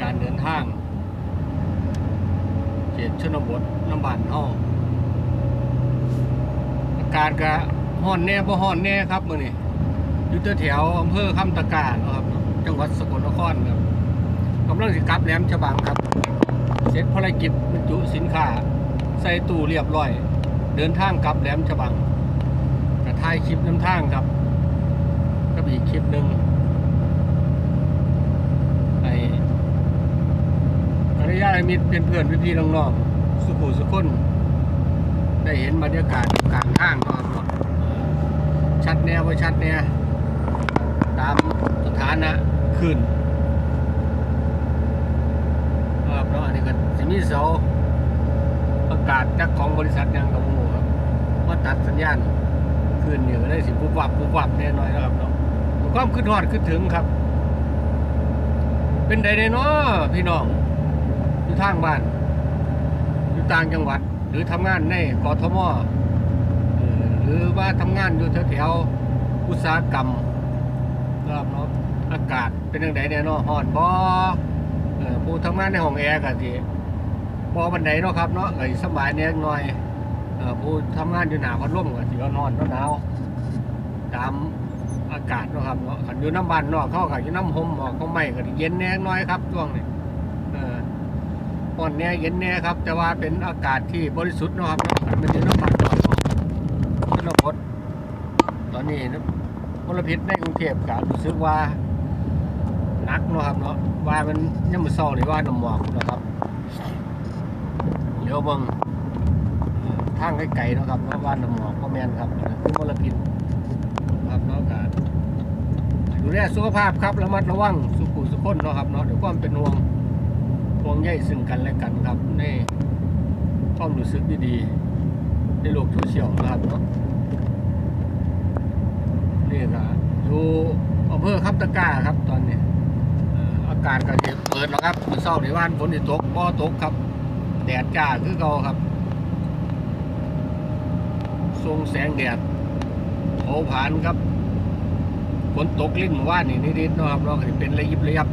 การเดินทางเขตชนบทน้ำบานเฮาอากาศก็ฮ้อนแน่บ่ฮ้อนแน่ครับมื้อนี้อยู่แถวอำเภอคำตะกาเนะครับ จังหวัดสกลนครครับกำลังสิกลับแหลมฉบังครับ เสร็จภารกิจบรรจุสินค้าใส่ตู้เรียบร้อย เดินทางกลับแหลมฉบังกระถ่ายคลิปน้ำทางครับก็อีกคลิปหนึ่งใน อนุญาตมิตรเป็นเพื่อนพี่ๆน้องๆสุขุสุขคนได้เห็นบรรยากาศกลางทางเนาะครับเนชัดแนวไว้ชัดแนวตามสถานะขึ้นครับเนาะอันนี้ก็จะมีเสาประกาศจากของบริษัทยังกับโมครับว่าตัดสัญญาณคืนเนี่ยก็ได้สิปุ๊บวับปุ๊บวับแน่นอนนะครับเนาะความขึ้นฮอดขึ้นถึงครับ เป็นใดเนาะพี่น้อง ทางบ้านอยู่ต่างจังหวัด หรือทำงานในกทมหรือว่าทำงานอยู่แถวๆอุตสาหกรรมนะครับนอากาศเป็นยังไงเนี่ยเนาะฮอดบ่อผู้ทำงานในห้องแอร์ก็สิพอบันไดเนาะครับเนาะไอ้สบายเนี่ยหน่อยผู้ทำงานอยู่หนาพัดลมก็สิว่านอนหนาวตามอากาศเนาะครับเนาะอยู่น้ำบานนอกเขาก็อยู่น้ำหมออกเขาไม่ก็สิเย็นแน่น้อยครับช่วงนี้ อ่อนแน่เย็นแน่ครับ แต่ว่าเป็นอากาศที่บริสุทธิ์นะครับนาะคันมันอยู่น้ำบานนอกเนชนบทตอนนี้นะมลพิษในกรุงเทพก็รู้สึกว่านักนะครับเนาะว่ามันยังมือเศร้าหรือว่าน้ำหมอกนะครับเดี๋ยวบิ่งทางไกลๆนะครับเนาะบ้าน้ำหมอกพ่อแมนครับนนั้นคือมลพิษครับเนาะการดูแลสุขภาพครับระมัดระวังสุขุสุขคนนะครับเนาะด้วยความเป็นห่วง ห่วงใยซึ่งกันและกันครับ ในความรู้สึกดีๆในโลกโซเชียลนะครับเนาะนี่ก็อยู่อำเภอคำตะกร้าครับตอนนี้อากาศก็จะเปิดแล้วครับมื้อเช้าในวันฝนตกบ่ตกครับ แดดจ้าคือเก่าครับทรงแสงแดดเผาผลาญครับฝนตกลิ้นว่านนี่นิดๆนะครับเนาะก็สิเป็นระยิบระยับ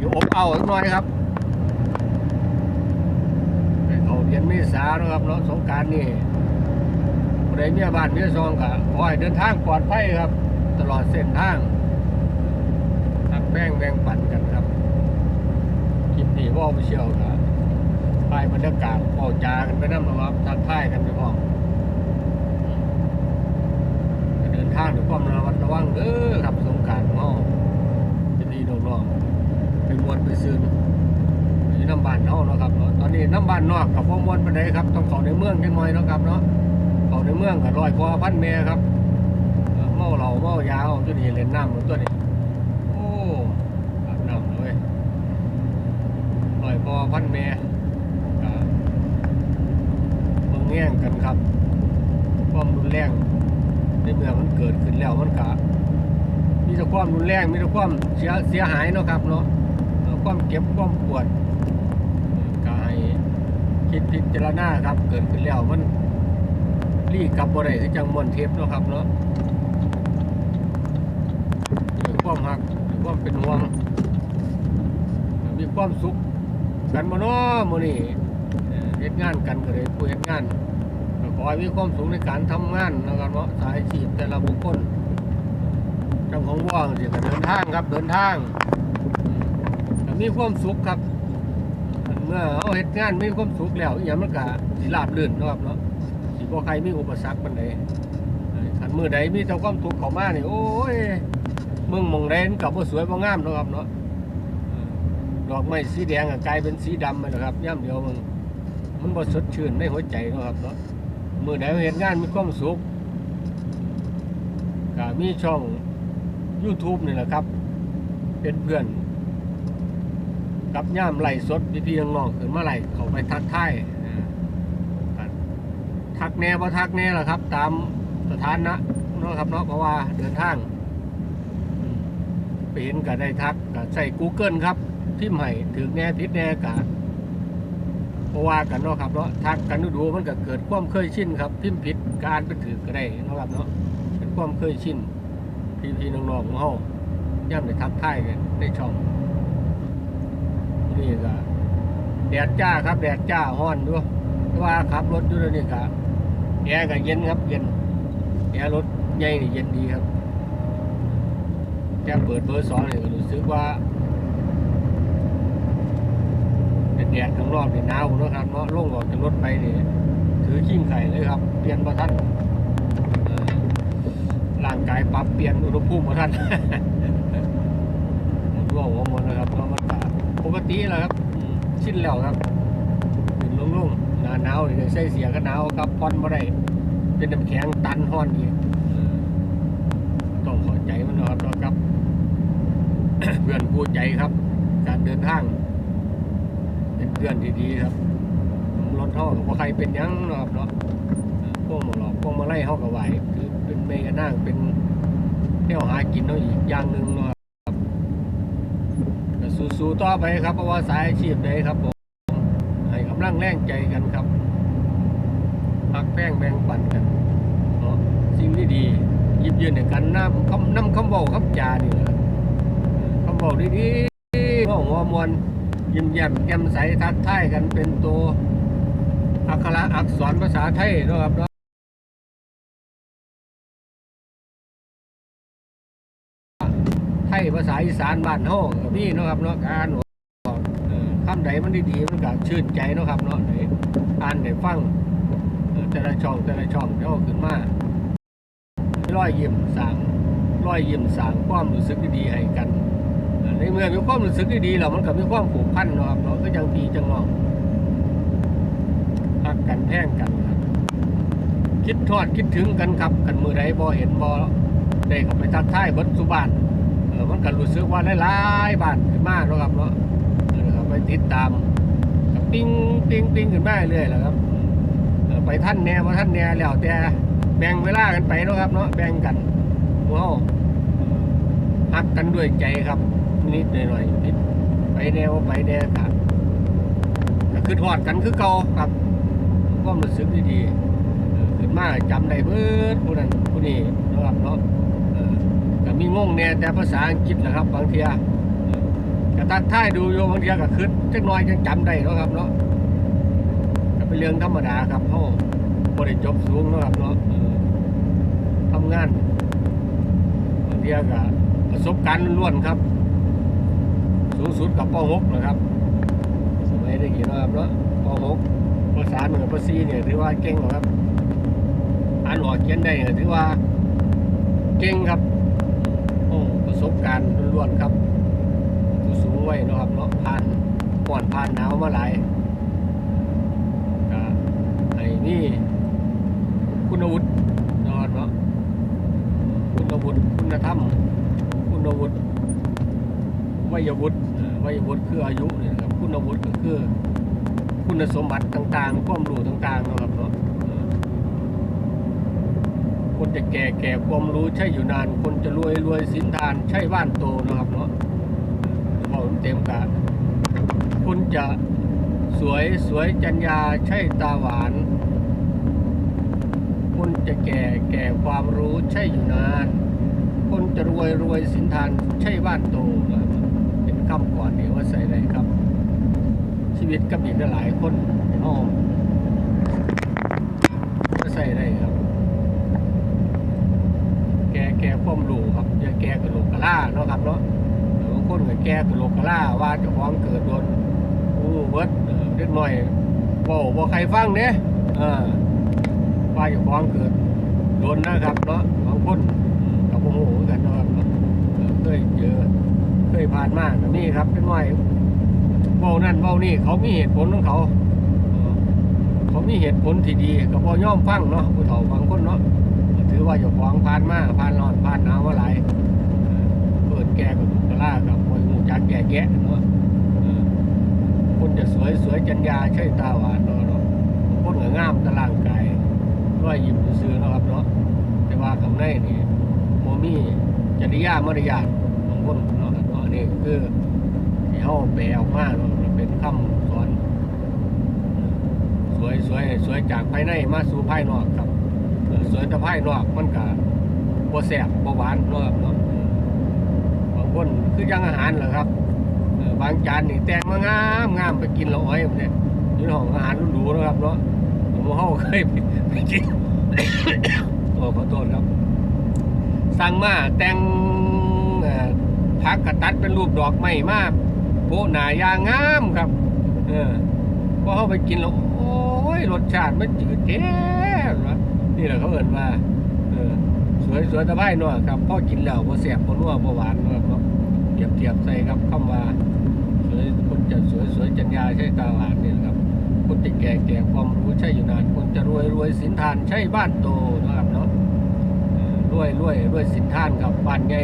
อยู่อบเอาอีกหน่อยครับเขาเดือนเมษาเนะครับเนาะสงการนี่ผู้ใดเมียบ้านเมียซองก็ขอให้เดินทางปลอดภัยครับ ตลอดเส้นทางทักแป้งแบ่งปันกันครับคลิปนี้ว่าไปเชี่ยวครับถ่ายบรรยากาศเป่าจากันไปน้ำนะครับทักทายกันไปพร้อมเดินทางด้วยความระมัดระวังเด้อครับสงการของเราจะดีน้อง ไปมวนไปซื้ออยู่น้ำบานเฮาเนาะครับเนาะตอนนี้น้ำบานนอกกับพ่อมวนปันไดครับต้องเขาในเมืองจังหน่อยเนาะครับเนาะเขาในเมืองกับร้อยพอพันเมครับเอ่อเมาเหล้าเมายาเอาตัวนี้เล่นน้ำหมดตัวนี้โอ้อาบน้ำเลยร้อยพอพันเมก็เบิ่งแง่งกันครับความรุนแรงในเมื่อมันเกิดขึ้นแล้วมันก็มีแต่ความรุนแรงมีแต่ความเสียเสียหายเนาะครับเนาะ ความเก็บความปวดก็ให้คิดพิจารณาครับ เกิดขึ้นแล้วมันรีกับบ่ได้คือจังมวนเทปเนาะครับเนาะด้วยความหักด้วยความเป็นห่วงมีความสุขกันมาเนาะมื้อนี้เอ่เฮ็ดงานกันก็เลยผู้เฮ็ดงานก็ขอให้มีความสุขในการทำงานนะครับเนาะสายอาชีพแต่ละบุคคลเจ้าของว่างสิก็เดินทางครับเดินทาง มีความสุขครับเมื่อเอาเฮ็ดงานมีความสุขแล้วอย่างมันก็สิราบรื่นนะครับเนาะสิบ่ใครมีอุปสรรคปานใดเอ้ยคันมือใดมีแต่ความทุกข์เข้ามาเนี่ยโอ้ยมืองมองใดนก็บ่สวยบ่งามนะครับเนาะดอกไม้สีแดงกลายเป็นสีดำไปแล้วครับย่ำเดียวมันมันบสดชื่นในหัวใจนะครับเนาะมือใดเห็นงานมีความสุขก็มีช่อง YouTube นี่แหละครับ เป็นเพื่อน กับย่ามไหลสดพี่ๆน้องๆขึ้นมาไหลเขาไปทักทายอ่าทักแน่บ่ทักแน่ล่ะครับ ตามสถานะเนาะครับเนาะเพราะว่าเดินทางไปเห็นก็ได้ทักก็ใส่ Google ครับพิมพ์ให้ถึงแน่ทิศแน่กะเพราะว่ากันเนาะครับเนาะทักกันดูๆมันก็เกิดความเคยชินครับพิมพ์ผิดการไปถือก็ได้เนาะครับเนาะเป็นความเคยชินพี่ๆน้องๆของเฮาย่ำในทักทายกันในช่อง นี่ก็แดดจ้าครับแดดจ้าฮ้อนด้วยว่าขับรถอยู่แล้วนี่ก็แอร์ก็เย็นครับเย็นแอร์รถใหญ่นี่เย็นดีครับแค่เปิดเบอร์สองนี่ก็รู้สึกว่าแดดข้างนอกนี่หนาวนะครับเนาะลงออกจากรถไปนี่ถือขิ้งไข่เลยครับ เปลี่ยนประทันร่างกายปรับเปลี่ยนอุณหภูมิประทันผมก็หัวมดนะครับเพราะมัน ปกติแหล้วครับอืมชินแล้วครับขึ้นลงลงหนาหนาวนี่ก็ใส่เสียก็หนาวครับพอนมาได้เป็นน้ำแข็งตันห้อนอีกเออต้องเขอใจมันเนาะครับเนาะครับ เพื่อนผู้ใจครับ การเดินทาง เป็นเพื่อนที่ดีครับรถเท่ากับว่าใครเป็นหยังเนาะครับเนาะเอ่อพวกหมอหลอกพวกมาไล่เท่ากับไหวคือเป็นเมกะนั่งเป็นเที่ยวหากินเนาะอีกอย่างหนึ่งเนาะครับก็ สู้ๆต่อไปครับเพราะว่าสายอาชีพใดครับผมให้กำลังแรงใจกันครับพักแป้งแบ่งปันกันเนาะสิ่งที่ดีหยิบยืนในกันน้ำคำน้ำคำเบาคำจานี่แหละครับคำเบาดีๆว่าหัวมวลยิ้มแย้มแจ่มใสทักทายกันเป็นตัวอักขระอักษรภาษาไทยนะครับ ยภาษาอีสานบ้านเฮาก็มีเนาะครับเนาะการออกเอ่อคำใดมันดีๆมันก็ชื่นใจเนาะครับเนาะได้อ่านได้ฟังแต่ละช่องแต่ละช่องเดี๋ยวขึ้นมาร้อยยิ้มสั่งร้อยยิ้มสั่งความรู้สึกดีๆให้กันในเมื่อมีความรู้สึกดีๆแล้วมันก็มีความผูกพันเนาะครับเนาะก็จังพี่จังน้องรักกันแท่งกันครับคิดทอดคิดถึงกันครับกันมือใดบ่เห็นบ่ได้เข้าไปทักทายบดสุบาน อมันก็รู้สึกว่าหลายๆบ้านขึ้นมาเนาะครับเนาะเออครับไปติดตามก็ปิ้งปิ้งปิ้งขึ้นมาเรื่อยๆแหละครับไปท่านแน่บ่ท่านแน่แล้วแต่แบ่งเวลากันไปนะครับเนาะแบ่งกันหมู่เฮาเออฮักกันด้วยใจครับ นิดหน่อยๆนิดไปแนวไปแนวครับก็คือทอดกันคือเก่าครับความรู้สึกดีๆขึ้นมาจำได้เบิดผู้นั้นผู้นี้นะครับเนาะ มีงงแน่แต่ภาษาอังกฤษนะครับ บางเทียเออก็ทักทายดูโยบางเทียก็คือจักน้อยจังจำได้นะครับเนาะก็เป็นเรื่องธรรมดาครับเฮาบ่ได้จบสูงนะครับเนาะเออทำงานบางเทียก็ประสบการณ์ล้วนๆครับ สูงสุดกับป .6 นะครับ สมัยได้กี่นะครับเนาะป .6 ภาษาเหนือภาษีเนี่ยถือว่าเก่งหรอกครับอ่านออกเขียนได้เนี่ยถือว่าเก่งครับ ประสบการณ์ล้วนๆครับ ผู้สูงวัยนะครับเนาะผ่านก่อนผ่านหนาวมาหลายก็ไอ้นี่คุณวุฒิเนเนาะคุณวุฒิคุณธรรมคุณวุฒิวัยวุฒิเอ่อวัยวุฒิคืออายุเนี่ยนะครับคุณวุฒิก็คือ คุณสมบัติต่างๆ ความรู้ต่างๆนะครับเนาะ คนจะแก่แก่ความรู้ใช่อยู่นาน คนจะรวยรวยสินทาน ใช่บ้านโตนะครับเนาะเออบอกเต็มกะคุณจะสวยสวยจัญญาใช่ตาหวาน คนจะแก่แก่ความรู้ใช่อยู่นาน คนจะรวยรวยสินทานใช่บ้านโตนะเป็นคำก่อนเดี๋ยวว่าใส่เลยครับ ชีวิตกับอีกหลายคนอ้อมก็ใส่ได้ครับ แก่แก่ความรู้ครับอย่าแก่กระโห ล่าเนาะครับเนาะเออบางคนก็แก่กระโหลกกระล่าว่าเจ้าของเกิดโดนอู้เบิดเออเล็กน้อยบ่บ่ใครฟังเด้เออว่าเจ้าของเกิดโดนนะครับเนาะบางคนกับโอ้โหกันเนาะครับเนาะเคยเจอเคยผ่านมาแบบนี้ครับเป็นว่าเว้านั่นเว้านี่เขามีเหตุผลของเขาเขามีเหตุผลที่ดีกับพอย่อมฟังเนาะผู้เฒ่าบางคนเนาะถือว่าเจ้าของผ่านมาผ่านร้อนผ่านหนาวมาหลายเออเปิดแก่กับกล่ากับมวยหูจักแก่แกะเนาะเออคนจะสวยสวยจัญญาใช่ตาหวานเนาะเนาะคนก็งามตะร่างกายร้อยยิ้มซื่อเนาะครับเนาะแต่ว่าข้างในนี่โมมี่จริยามารยาทของคนเนาะเนาะอันนี่คือที่เขาแปลออกมาเนาะเป็นคำสอน สวยสวยสวยจากภายในมาสู่ภายนอกครับเออสวยแต่ภายนอกมันก็บ่แซ่บบ่หวานเนาะครับเนาะ คนคือยังอาหารเหรอครับบางจานนี่แต่งมางามงามไปกินละอ้อยเนี่ยยู่ห้องอาหารหรูๆนะครับเนาะผมเฮาเคยไปกินโอ้ขอโทษครับ สั่งมาแต่งเอ่อผักกระตัดเป็นรูปดอกไม้มากโปหนายางงามครับ เออพอเข้าไปกินแล้วโอ้ยรสชาติมันจืดแท้วะนี่แหละเขาเอ่นว่าเออสวยสวยตะไคร้เนาะครับพอกินแล้วพอแสบพอนัวพอหวานเนาะครับ เทียบเทียบใส่ครับคำว่าสวยคนจะสวยสวยจัญญาใช่ตาหวานนี่แหละครับคนจะแก่แก่ความรู้ใช่อยู่นาน คนจะรวยรวยสินทานใช่บ้านโตนะครับเนาะรวยรวยรวยสินทานครับบ้านไง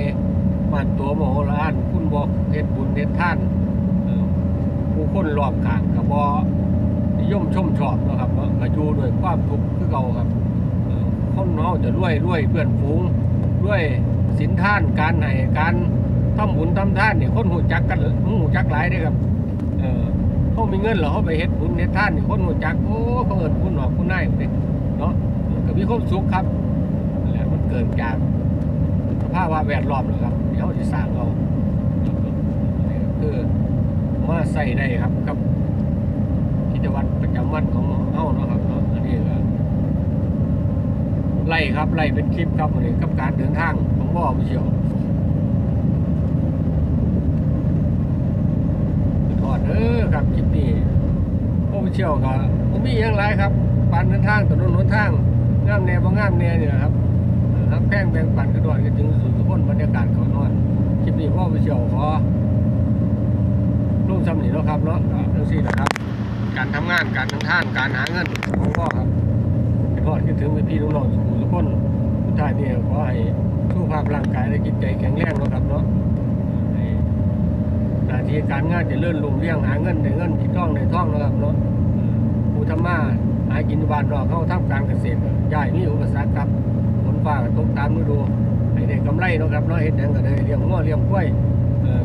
บ้านตัวโมโหลานคุณบอกเฮ็ดบุญเฮ็ดท่านผู้คนรอบข้างกับบอนิยมชมชอบนะครับเนาะก็อยู่ด้วยความทุกข์คือเก่าครับคนเนาจะรวยรวยเพื่อนฝูงรวยสินทานการให้การ ทำบุญทำท่านเนี่ยคนหูจักกันหูจักหลายเด้ครับเออเขามีเงินเหรอเขาไปเฮ็ดบุญเฮ็ดทานเนี่ยคนรู้จักโอ้เขาเอิ้นคุณหนอกคุณนายเด้เนาะก็มีความสุขครับแหละมันเกิดจากสภาวะแวดล้อมเหรอครับที่เขาสิสร้างเราคือมาใส่ได้ครับกับกิจวัตรประจำวันของเฮาเนาะครับเนาะอันนี้ก็ไล่ครับไล่เป็นคลิปครับวันนี้กับการเดินทางของบ่อวิเชียว ท อดเออครับคลิปนี้โอ้เชี่ยวก็ผมมีอย่างไรครับปันเดินทางถนนหนทางงามแนวบ่งามแนวเนี่ยครับทั้งแป้งแบ่งปันกระโดดกันถึงสู่ทุกคนบรรยากาศเขานอนคลิปนี้พ่อไปเชี่ยวขอร่วมสำนีเนาะครับเนาะเรื่องสี่นะครับ การทำงานการเดินทางการหาเงินของพ่อครับให้พ่อคิดถึงพี่น้องๆทุกคนสุดท้ายนี่ยขอให้สุขภาพร่างกายและจิตใจแข็งแรงนะครับเนาะ นาที่การงานจะเลื่อนลุงเลี้ยงหาเงินในเงินที่ท่องในท่องนะครับเนาะเออผู้ทำมาหากินบ้านนอกเขาทำการเกษตรย่ายมีอุปสรรคครับฝนฟ้าตกตามฤดูให้ได้กำไรนะครับเนาะเฮ็ดหยังก็ได้เลี้ยงงัวเลี้ยงกล้วย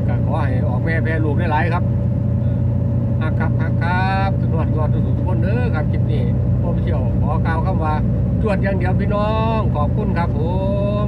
ก็ขอให้ออกแม่แพร่ลูกได้หลายครับออฮักครับฮักครับทุกคนทุกทุกคนเด้อครับคลิปนี้ผมเชี่ยวขอกล่าวคำว่าจวดอย่างเดียวพี่น้องขอบคุณครับผม